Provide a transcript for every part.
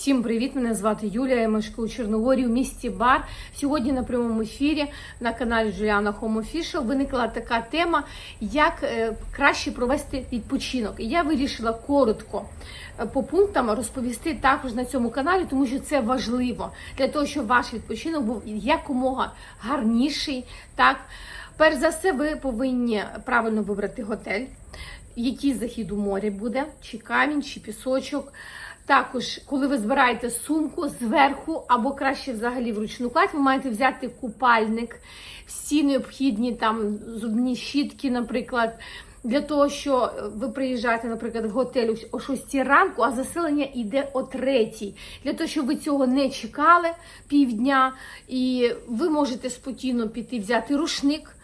Всім привіт! Мене звати Юлія. Я мешкаю у Чорногорії в місті Бар. Сьогодні на прямому ефірі на каналі Home Official виникла така тема, як е, краще провести відпочинок. І я вирішила коротко е, по пунктам розповісти також на цьому каналі, тому що це важливо для того, щоб ваш відпочинок був якомога гарніший. Так, перш за все, ви повинні правильно вибрати готель, який захід у морі буде, чи камінь, чи пісочок. Також, коли ви збираєте сумку зверху, або краще взагалі вручну кладь, ви маєте взяти купальник, всі необхідні там зубні щітки, наприклад, для того, що ви приїжджаєте, наприклад, в готель о 6 ранку, а заселення йде о 3. Для того, щоб ви цього не чекали півдня, і ви можете спокійно піти взяти рушник.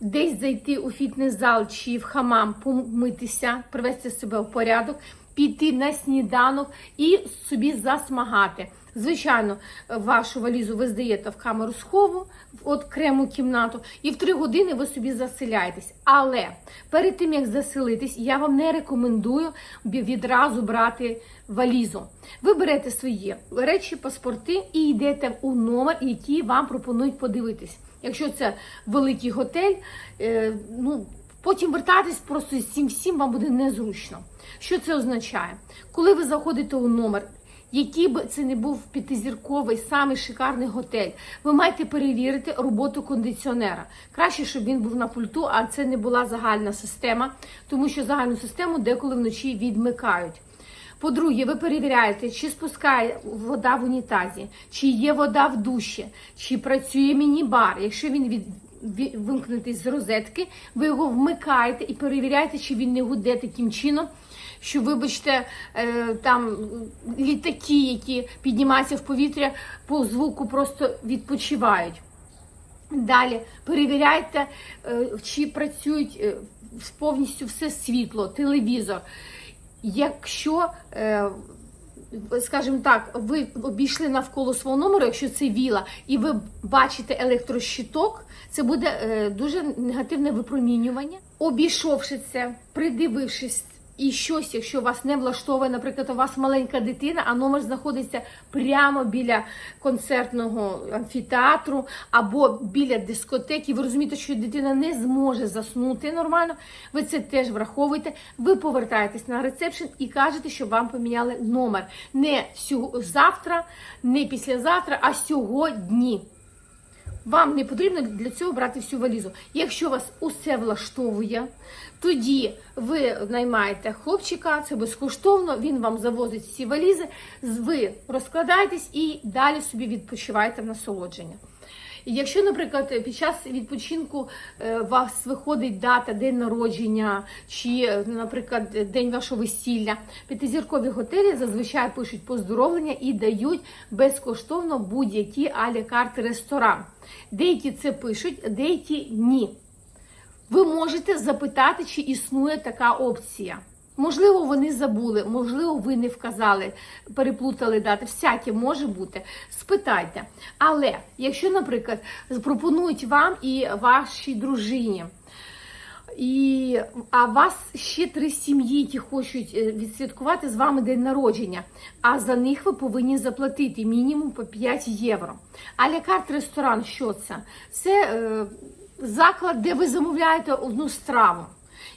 Десь зайти у фітнес-зал чи в хамам, помитися, привести себе в порядок, піти на сніданок і собі засмагати. Звичайно, вашу валізу ви здаєте в камеру схову, в окрему кімнату, і в три години ви собі заселяєтесь. Але перед тим як заселитись, я вам не рекомендую відразу брати валізу. Ви берете свої речі, паспорти і йдете у номер, який вам пропонують подивитись. Якщо це великий готель, е, ну потім вертатись просто з цим всім вам буде незручно. Що це означає? Коли ви заходите у номер, який би це не був п'ятизірковий, самий шикарний готель, ви маєте перевірити роботу кондиціонера. Краще, щоб він був на пульту, а це не була загальна система, тому що загальну систему деколи вночі відмикають. По-друге, ви перевіряєте, чи спускає вода в унітазі, чи є вода в душі, чи працює міні-бар. Якщо він від, вимкнутий з розетки, ви його вмикаєте і перевіряєте, чи він не гуде таким чином. Що, вибачте, е, там літаки, які піднімаються в повітря, по звуку просто відпочивають. Далі перевіряйте, е, чи працюють е, повністю все світло, телевізор. Якщо, скажімо так, ви обійшли навколо свого номеру, якщо це віла, і ви бачите електрощиток, це буде е, дуже негативне випромінювання. Обійшовши це, придивившись. І щось, якщо вас не влаштовує, наприклад, у вас маленька дитина, а номер знаходиться прямо біля концертного амфітеатру або біля дискотеки. Ви розумієте, що дитина не зможе заснути нормально. Ви це теж враховуєте. Ви повертаєтесь на ресепшн і кажете, що вам поміняли номер не завтра, не післязавтра, а сьогодні. Вам не потрібно для цього брати всю валізу. Якщо вас усе влаштовує, тоді ви наймаєте хлопчика, це безкоштовно, він вам завозить всі валізи, ви розкладаєтесь і далі собі відпочиваєте в насолодження. Якщо, наприклад, під час відпочинку у вас виходить дата день народження, чи, наприклад, день вашого весілля, п'ятизіркові готелі зазвичай пишуть поздоровлення і дають безкоштовно будь-які алі карти ресторан. Деякі це пишуть, деякі ні. Ви можете запитати, чи існує така опція. Можливо, вони забули, можливо, ви не вказали, переплутали дати. Всяке може бути. Спитайте. Але якщо, наприклад, пропонують вам і вашій дружині, і, а вас ще три сім'ї, які хочуть відсвяткувати з вами день народження, а за них ви повинні заплатити мінімум по 5 євро. А лякарт ресторан, що це? Це е, заклад, де ви замовляєте одну страву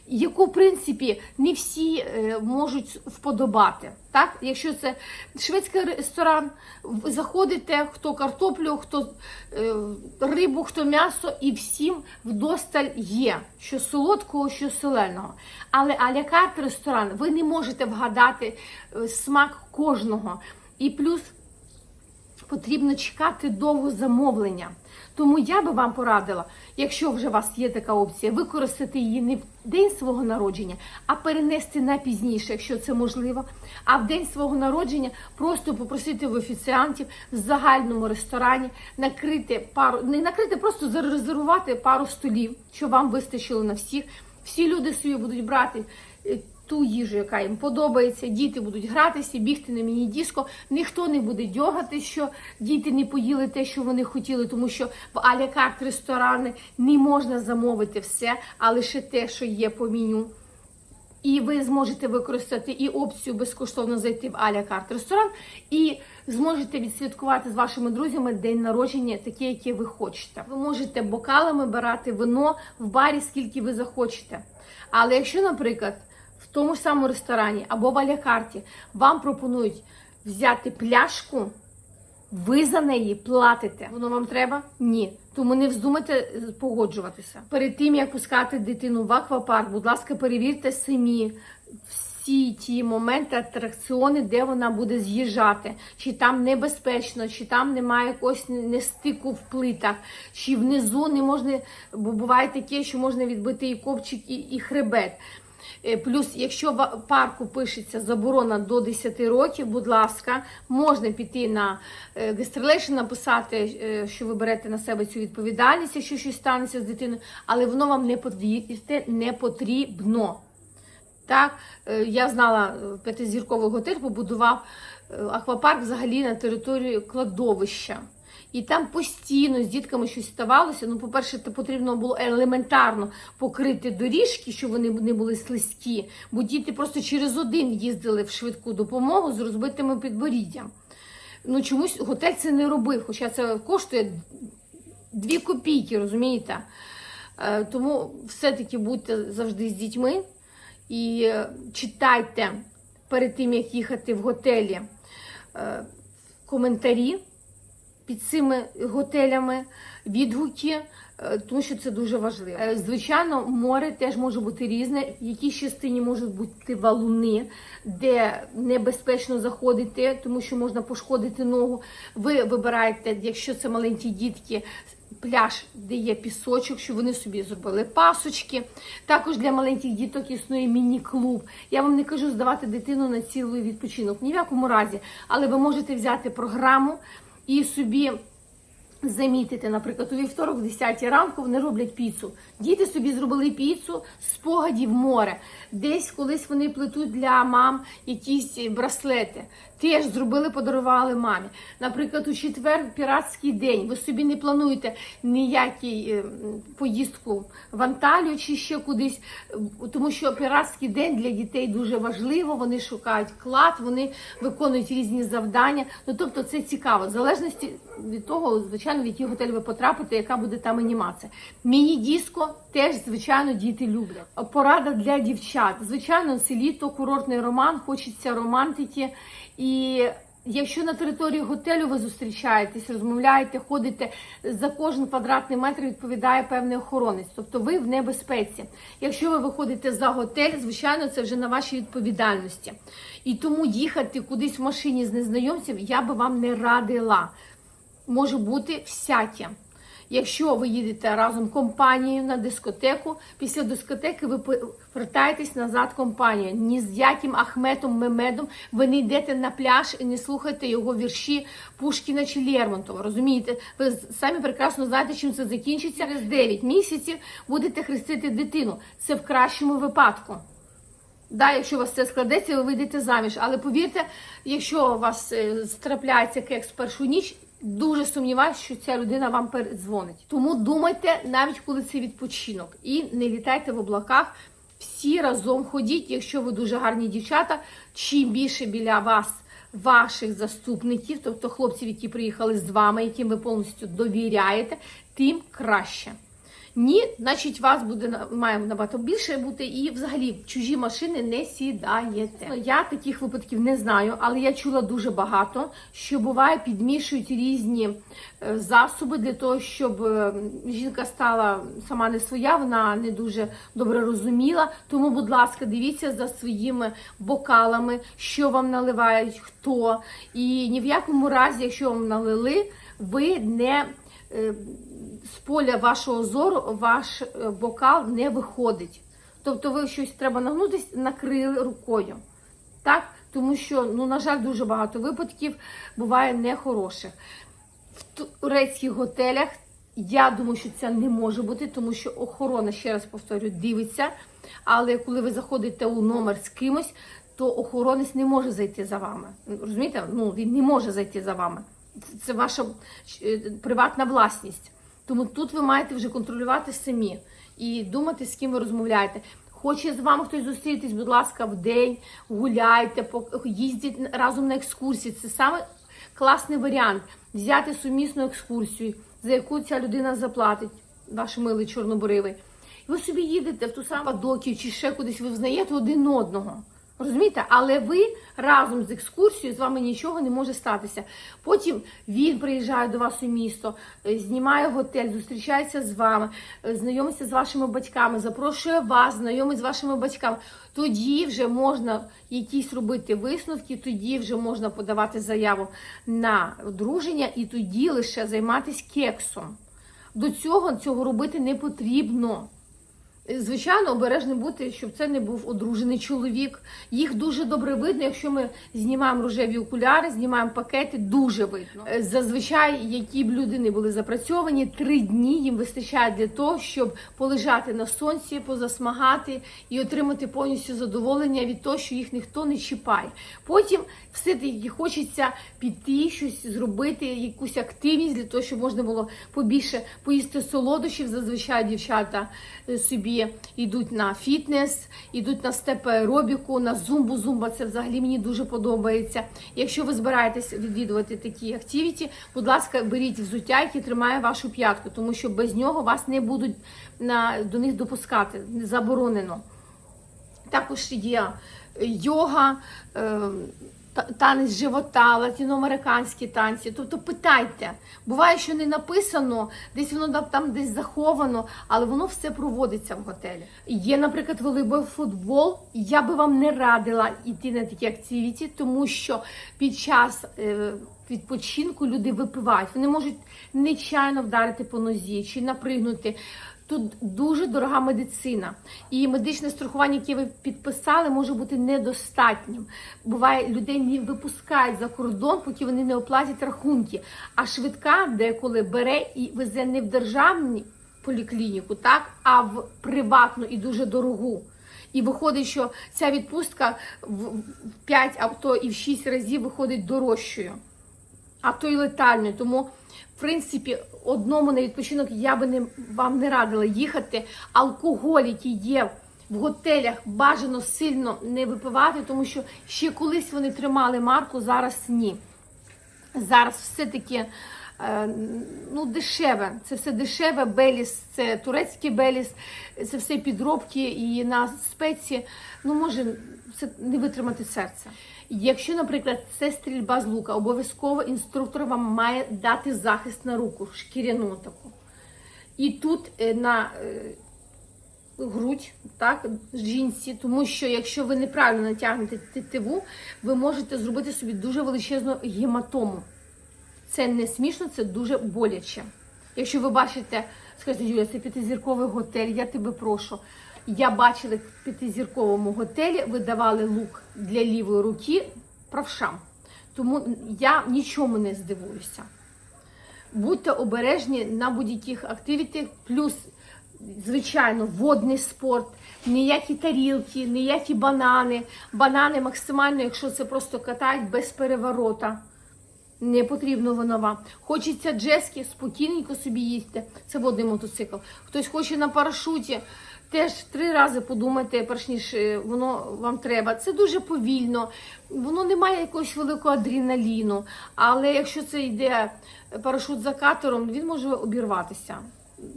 яку, в принципі, не всі е, можуть вподобати. Так? Якщо це шведський ресторан, ви заходите, хто картоплю, хто е, рибу, хто м'ясо, і всім вдосталь є, що солодкого, що соленого. Але алякарт ресторан, ви не можете вгадати е, смак кожного. І плюс потрібно чекати довго замовлення. Тому я би вам порадила, якщо вже у вас є така опція, використати її не в день свого народження, а перенести на пізніше, якщо це можливо. А в день свого народження просто попросити в офіціантів в загальному ресторані накрити пару, не накрити, просто зарезервувати пару столів, що вам вистачило на всіх. Всі люди собі будуть брати ту їжу, яка їм подобається. Діти будуть гратися, бігти на міні-диско. Ніхто не буде дьогати, що діти не поїли те, що вони хотіли, тому що в алякарт ресторани не можна замовити все, а лише те, що є по меню. І ви зможете використати і опцію безкоштовно зайти в Аля Карт ресторан, і зможете відсвяткувати з вашими друзями день народження, таке, яке ви хочете. Ви можете бокалами брати вино в барі, скільки ви захочете. Але якщо, наприклад, в тому ж самому ресторані або в Алякарті вам пропонують взяти пляшку, ви за неї платите. Воно вам треба? Ні. Тому не вздумайте е, погоджуватися. Перед тим як пускати дитину в аквапарк, будь ласка, перевірте самі всі ті моменти, атракціони, де вона буде з'їжджати, чи там небезпечно, чи там немає якогось нестику в плитах, чи внизу не можна, бо буває таке, що можна відбити і копчик, і, і хребет. Е, Плюс, якщо в парку пишеться заборона до 10 років, будь ласка, можна піти на е, Гестрелейшн, написати, е, що ви берете на себе цю відповідальність, якщо щось станеться з дитиною, але воно вам не потрібно. Так, я знала, п'ятизірковий готель побудував аквапарк взагалі на території кладовища. І там постійно з дітками щось ставалося. Ну, по-перше, це потрібно було елементарно покрити доріжки, щоб вони не були слизькі, бо діти просто через один їздили в швидку допомогу з розбитими підборіддям. Ну, чомусь готель це не робив, хоча це коштує дві копійки, розумієте? Е, Тому все-таки будьте завжди з дітьми і е, читайте перед тим, як їхати в готелі е, коментарі під цими готелями, відгуки, е, тому що це дуже важливо. Е, Звичайно, море теж може бути різне. В якійсь частині можуть бути валуни, де небезпечно заходити, тому що можна пошкодити ногу. Ви вибираєте, якщо це маленькі дітки. Пляж, де є пісочок, що вони собі зробили пасочки. Також для маленьких діток існує міні-клуб. Я вам не кажу здавати дитину на цілий відпочинок, ні в якому разі. Але ви можете взяти програму і собі замітити, наприклад, у вівторок, в 10 ранку вони роблять піцу. Діти собі зробили піцу спогадів море. Десь колись вони плетуть для мам якісь браслети. Теж зробили, подарували мамі. Наприклад, у четвер піратський день. Ви собі не плануєте ніякий е, поїздку в Анталію чи ще кудись, е, тому що піратський день для дітей дуже важливо. Вони шукають клад, вони виконують різні завдання. Ну тобто це цікаво, в залежності від того, звичайно, в який готель ви потрапите, яка буде там анімація. Міні-диско теж, звичайно, діти люблять. Порада для дівчат. Звичайно, це літо, курортний роман, хочеться романтики. І якщо на території готелю ви зустрічаєтесь, розмовляєте, ходите, за кожен квадратний метр відповідає певний охоронець. Тобто ви в небезпеці. Якщо ви виходите за готель, звичайно, це вже на вашій відповідальності. І тому їхати кудись в машині з незнайомців я би вам не радила. Може бути всяке. Якщо ви їдете разом компанією на дискотеку, після дискотеки ви повертаєтесь назад компанією. Ні з яким Ахметом Мемедом ви не йдете на пляж і не слухаєте його вірші Пушкіна чи Лермонтова. Розумієте? Ви самі прекрасно знаєте, чим це закінчиться. Через 9 місяців будете хрестити дитину. Це в кращому випадку. Да, якщо у вас це складеться, ви вийдете заміж. Але повірте, якщо у вас е, трапляється кекс першу ніч, дуже сумніваюся, що ця людина вам передзвонить. Тому думайте, навіть коли це відпочинок, і не літайте в облаках. Всі разом ходіть, якщо ви дуже гарні дівчата. Чим більше біля вас ваших заступників, тобто хлопців, які приїхали з вами, яким ви повністю довіряєте, тим краще. Ні, значить, вас буде має набагато більше бути, і взагалі в чужі машини не сідаєте. Я таких випадків не знаю, але я чула дуже багато, що буває, підмішують різні е, засоби для того, щоб е, жінка стала сама не своя, вона не дуже добре розуміла. Тому, будь ласка, дивіться за своїми бокалами, що вам наливають, хто. І ні в якому разі, якщо вам налили, ви не з поля вашого зору ваш е, бокал не виходить. Тобто ви щось треба нагнутися, накрили рукою. Так? Тому що, ну, на жаль, дуже багато випадків буває нехороших. В турецьких готелях я думаю, що це не може бути, тому що охорона, ще раз повторю, дивиться. Але коли ви заходите у номер з кимось, то охоронець не може зайти за вами. Розумієте? Ну, він не може зайти за вами. Це- ваша е, приватна власність. Тому тут ви маєте вже контролювати самі і думати, з ким ви розмовляєте. Хоче з вами хтось зустрітись, будь ласка, в день, гуляйте, їздіть разом на екскурсії. Це саме класний варіант взяти сумісну екскурсію, за яку ця людина заплатить, ваш милий чорнобривий. І ви собі їдете в ту саму Падокію чи ще кудись, ви взнаєте один одного. Розумієте? Але ви разом з екскурсією з вами нічого не може статися. Потім він приїжджає до вас у місто, е, знімає готель, зустрічається з вами, е, знайомиться з вашими батьками, запрошує вас, знайомить з вашими батьками. Тоді вже можна якісь робити висновки, тоді вже можна подавати заяву на одруження і тоді лише займатися кексом. До цього цього робити не потрібно. Звичайно, обережним бути, щоб це не був одружений чоловік. Їх дуже добре видно, якщо ми знімаємо рожеві окуляри, знімаємо пакети, дуже видно. Е, Зазвичай, які б люди не були запрацьовані, три дні їм вистачає для того, щоб полежати на сонці, позасмагати і отримати повністю задоволення від того, що їх ніхто не чіпає. Потім все таки хочеться піти, щось зробити, якусь активність для того, щоб можна було побільше поїсти солодощів. Зазвичай дівчата е, йдуть на фітнес, йдуть на степ аеробіку, на зумбу. Зумба це взагалі мені дуже подобається. Якщо ви збираєтесь відвідувати такі активіті, будь ласка, беріть взуття, яке тримає вашу п'ятку, тому що без нього вас не будуть на, до них допускати. Заборонено. Також є йога, е, танець живота, латиноамериканські танці. Тобто питайте. Буває, що не написано, десь воно там- десь заховано, але воно все проводиться в готелі. Є, наприклад, волейбол, футбол. Я би вам не радила йти на такі активіті, тому що під час е, відпочинку люди випивають. Вони можуть нечайно вдарити по нозі чи напригнути. Тут дуже дорога медицина, і медичне страхування, яке ви підписали, може бути недостатнім. Буває, людей не випускають за кордон, поки вони не оплатять рахунки. А швидка деколи бере і везе не в державну поліклініку, так, а в приватну і дуже дорогу. І виходить, що ця відпустка в 5, а то і в 6 разів виходить дорожчою а то й летальною. Тому, принципі, одному на відпочинок я би не вам не радила їхати. Алкоголь, який є в готелях, бажано сильно не випивати, тому що ще колись вони тримали марку, зараз ні. Зараз все-таки е, ну, дешеве. Це все дешеве, Беліс, це турецький Беліс, це все підробки і на спеці. Ну, може це не витримати серце. Якщо, наприклад, це стрільба з лука, обов'язково інструктор вам має дати захист на руку, шкіряну таку. І тут е, на е, грудь, так, жінці, тому що якщо ви неправильно натягнете тетиву, ви можете зробити собі дуже величезну гематому. Це не смішно, це дуже боляче. Якщо ви бачите, скажете, Юля, це п'ятизірковий готель, я тебе прошу. Я бачила в п'ятизірковому готелі, видавали лук для лівої руки правшам. Тому я нічому не здивуюся. Будьте обережні на будь-яких активітах, плюс, звичайно, водний спорт, ніякі тарілки, ніякі банани. Банани максимально, якщо це просто катають без переворота. Не потрібно воно вам. Хочеться джески, спокійненько собі їсти. Це водний мотоцикл. Хтось хоче на парашуті, теж три рази подумайте, перш ніж е, воно вам треба. Це дуже повільно, воно не має якогось великого адреналіну. Але якщо це йде парашут за катером, він може обірватися.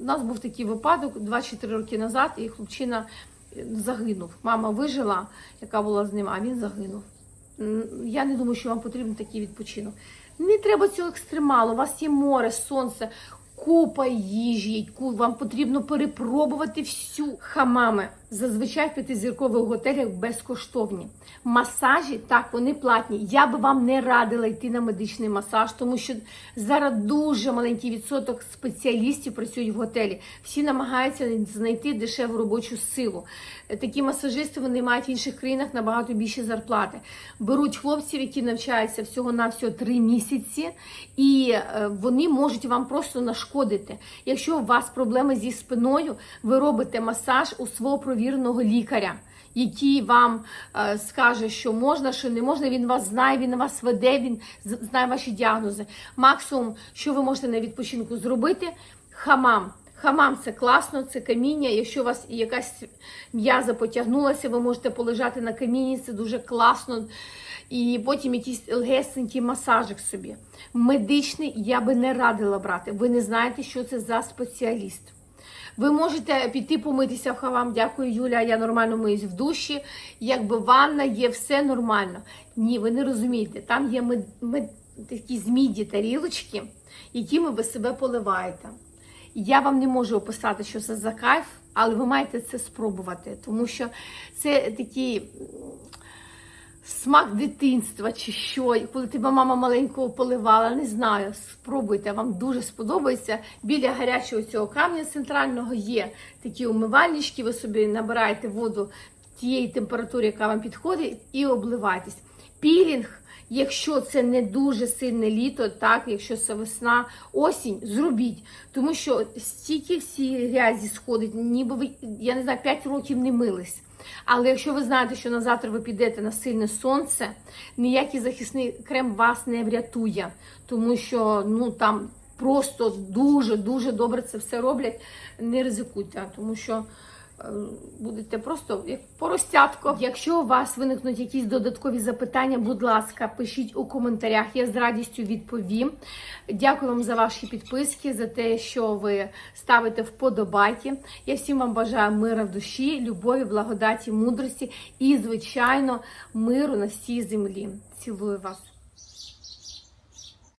У нас був такий випадок 2-3 роки назад, і хлопчина е, загинув. Мама вижила, яка була з ним, а він загинув. Я не думаю, що вам потрібен такий відпочинок. Не треба цього екстремалу. У вас є море, сонце, купа їжі, яку вам потрібно перепробувати всю хамами. Зазвичай в п'ятизіркових готелях безкоштовні. Масажі так, вони платні. Я би вам не радила йти на медичний масаж, тому що зараз дуже маленький відсоток спеціалістів працюють в готелі. Всі намагаються знайти дешеву робочу силу. Такі масажисти вони мають в інших країнах набагато більші зарплати. Беруть хлопців, які навчаються всього на всього три місяці, і е, вони можуть вам просто нашкодити. Якщо у вас проблеми зі спиною, ви робите масаж у свого провіреного лікаря. Який вам е, скаже, що можна, що не можна, він вас знає, він вас веде, він знає ваші діагнози. Максимум, що ви можете на відпочинку зробити, хамам. Хамам це класно, це каміння. Якщо у вас якась м'яза потягнулася, ви можете полежати на камінні, це дуже класно. І потім якийсь легесенький масажик собі. Медичний я би не радила брати. Ви не знаєте, що це за спеціаліст. Ви можете піти помитися в хавам. Дякую, Юля. Я нормально миюсь в душі. Якби ванна є, все нормально. Ні, ви не розумієте. Там є мед, мед, такі зміді тарілочки, якими ви себе поливаєте. Я вам не можу описати, що це за кайф, але ви маєте це спробувати, тому що це такий м, смак дитинства чи що. Коли тебе мама маленького поливала, не знаю, спробуйте, вам дуже сподобається. Біля гарячого цього камня центрального є такі умивальнички, ви собі набираєте воду тієї температури, яка вам підходить, і обливайтесь. Пілінг. Якщо це не дуже сильне літо, так, якщо це весна, осінь, зробіть. Тому що стільки всі грязі сходить, ніби ви, я не знаю, 5 років не мились. Але якщо ви знаєте, що на завтра ви підете на сильне сонце, ніякий захисний крем вас не врятує, тому що ну там просто дуже дуже добре це все роблять. Не ризикуйте, тому що будете просто як поростятко. Якщо у вас виникнуть якісь додаткові запитання, будь ласка, пишіть у коментарях. Я з радістю відповім. Дякую вам за ваші підписки, за те, що ви ставите вподобайки. Я всім вам бажаю мира в душі, любові, благодаті, мудрості і, звичайно, миру на всій землі. Цілую вас.